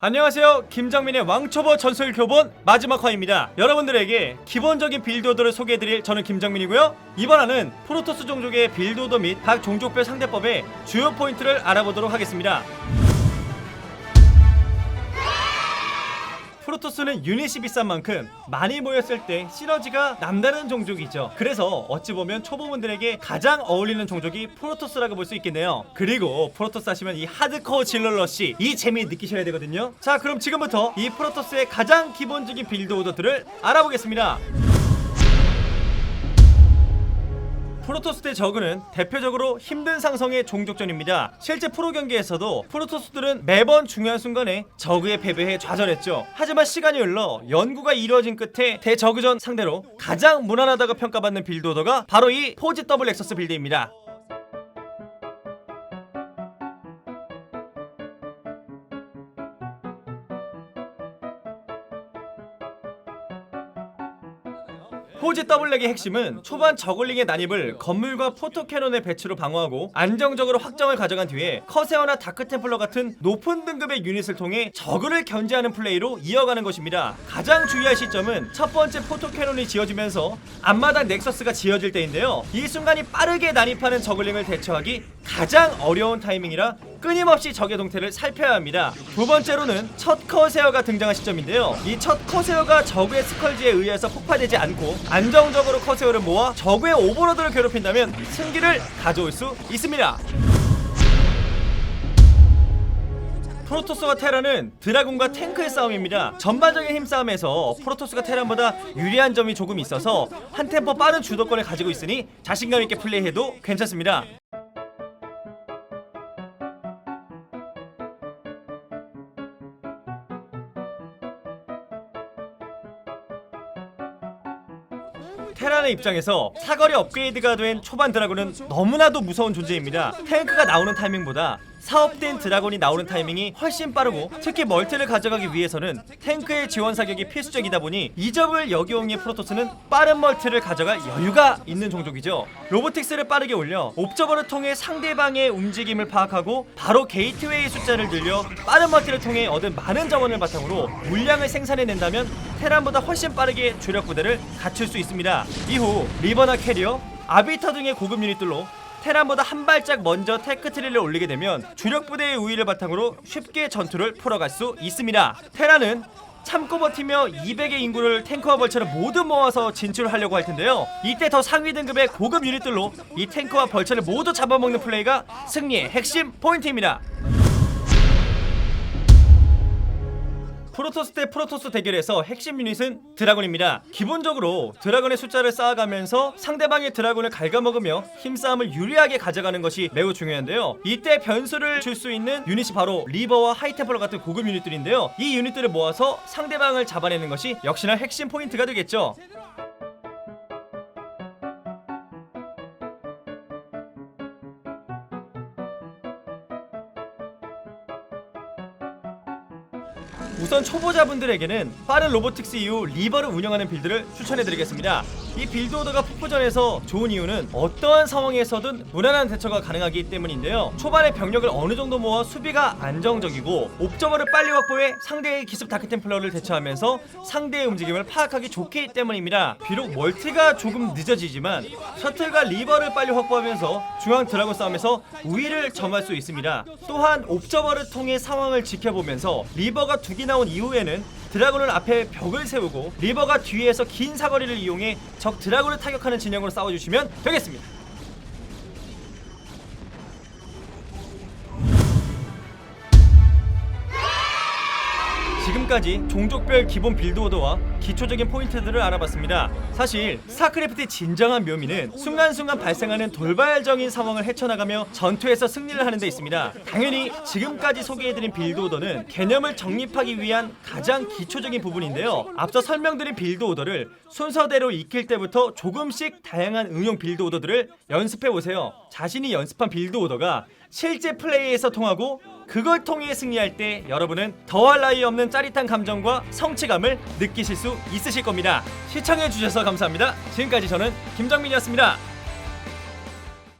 안녕하세요. 김정민의 왕초보 전술 교본 마지막 화입니다. 여러분들에게 기본적인 빌드오더를 소개해드릴 저는 김정민이고요. 이번 화는 프로토스 종족의 빌드오더 및 각 종족별 상대법의 주요 포인트를 알아보도록 하겠습니다 프로토스는 유닛이 비싼 만큼 많이 모였을 때 시너지가 남다른 종족이죠. 그래서 어찌 보면 초보분들에게 가장 어울리는 종족이 프로토스라고 볼 수 있겠네요. 그리고 프로토스 하시면 이 하드코어 질러러시 이 재미 느끼셔야 되거든요. 자, 그럼 지금부터 이 프로토스의 가장 기본적인 빌드 오더들을 알아보겠습니다. 프로토스 대 저그는 대표적으로 힘든 상성의 종족전입니다. 실제 프로 경기에서도 프로토스들은 매번 중요한 순간에 저그에 패배해 좌절했죠. 하지만 시간이 흘러 연구가 이루어진 끝에 대저그전 상대로 가장 무난하다고 평가받는 빌드 오더가 바로 이 포지 더블 엑서스 빌드입니다. 포지 더블렉의 핵심은 초반 저글링의 난입을 건물과 포토캐논의 배치로 방어하고 안정적으로 확정을 가져간 뒤에 커세어나 다크템플러 같은 높은 등급의 유닛을 통해 저글을 견제하는 플레이로 이어가는 것입니다. 가장 주의할 시점은 첫 번째 포토캐논이 지어지면서 앞마당 넥서스가 지어질 때인데요. 이 순간이 빠르게 난입하는 저글링을 대처하기 가장 어려운 타이밍이라 끊임없이 적의 동태를 살펴야 합니다. 두 번째로는 첫 커세어가 등장한 시점인데요. 이 첫 커세어가 적의 스컬지에 의해서 폭파되지 않고 안정적으로 커세어를 모아 적의 오버로드를 괴롭힌다면 승기를 가져올 수 있습니다. 프로토스와 테란은 드라군과 탱크의 싸움입니다. 전반적인 힘싸움에서 프로토스가 테란보다 유리한 점이 조금 있어서 한 템포 빠른 주도권을 가지고 있으니 자신감 있게 플레이해도 괜찮습니다. 테란의 입장에서 사거리 업그레이드가 된 초반 드라곤은 너무나도 무서운 존재입니다. 탱크가 나오는 타이밍보다 사업된 드라곤이 나오는 타이밍이 훨씬 빠르고 특히 멀티를 가져가기 위해서는 탱크의 지원 사격이 필수적이다 보니 이 점을 역이용해 프로토스는 빠른 멀티를 가져갈 여유가 있는 종족이죠. 로보틱스를 빠르게 올려 옵저버를 통해 상대방의 움직임을 파악하고 바로 게이트웨이 숫자를 늘려 빠른 멀티를 통해 얻은 많은 자원을 바탕으로 물량을 생산해낸다면 테란보다 훨씬 빠르게 주력 부대를 갖출 수 있습니다. 이후 리버나 캐리어, 아비터 등의 고급 유닛들로 테란보다 한 발짝 먼저 테크 트리를 올리게 되면 주력 부대의 우위를 바탕으로 쉽게 전투를 풀어갈 수 있습니다. 테란은 참고 버티며 200의 인구를 탱크와 벌처를 모두 모아서 진출하려고 할 텐데요. 이때 더 상위 등급의 고급 유닛들로 이 탱크와 벌처를 모두 잡아먹는 플레이가 승리의 핵심 포인트입니다. 프로토스 대 프로토스 대결에서 핵심 유닛은 드라곤입니다. 기본적으로 드라곤의 숫자를 쌓아가면서 상대방의 드라곤을 갉아먹으며 힘싸움을 유리하게 가져가는 것이 매우 중요한데요. 이때 변수를 줄 수 있는 유닛이 바로 리버와 하이템플러 같은 고급 유닛들인데요. 이 유닛들을 모아서 상대방을 잡아내는 것이 역시나 핵심 포인트가 되겠죠. 우선 초보자분들에게는 빠른 로보틱스 이후 리버를 운영하는 빌드를 추천해드리겠습니다. 이 빌드 오더가 풋부전에서 좋은 이유는 어떠한 상황에서든 무난한 대처가 가능하기 때문인데요. 초반에 병력을 어느 정도 모아 수비가 안정적이고 옵저버를 빨리 확보해 상대의 기습 다크 템플러를 대처하면서 상대의 움직임을 파악하기 좋기 때문입니다. 비록 멀티가 조금 늦어지지만 셔틀과 리버를 빨리 확보하면서 중앙 드라곤 싸움에서 우위를 점할 수 있습니다. 또한 옵저버를 통해 상황을 지켜보면서 리버가 두개 나온 이후에는 드라곤을 앞에 벽을 세우고 리버가 뒤에서 긴 사거리를 이용해 적 드라곤을 타격하는 진영으로 싸워주시면 되겠습니다. 지금까지 종족별 기본 빌드 오더와 기초적인 포인트들을 알아봤습니다. 사실 스타크래프트의 진정한 묘미는 순간순간 발생하는 돌발적인 상황을 헤쳐나가며 전투에서 승리를 하는 데 있습니다. 당연히 지금까지 소개해드린 빌드 오더는 개념을 정립하기 위한 가장 기초적인 부분인데요. 앞서 설명드린 빌드 오더를 순서대로 익힐 때부터 조금씩 다양한 응용 빌드 오더들을 연습해 보세요. 자신이 연습한 빌드 오더가 실제 플레이에서 통하고 그걸 통해 승리할 때 여러분은 더할 나위 없는 짜릿한 감정과 성취감을 느끼실 수 있으실 겁니다. 시청해 주셔서 감사합니다. 지금까지 저는 김정민이었습니다.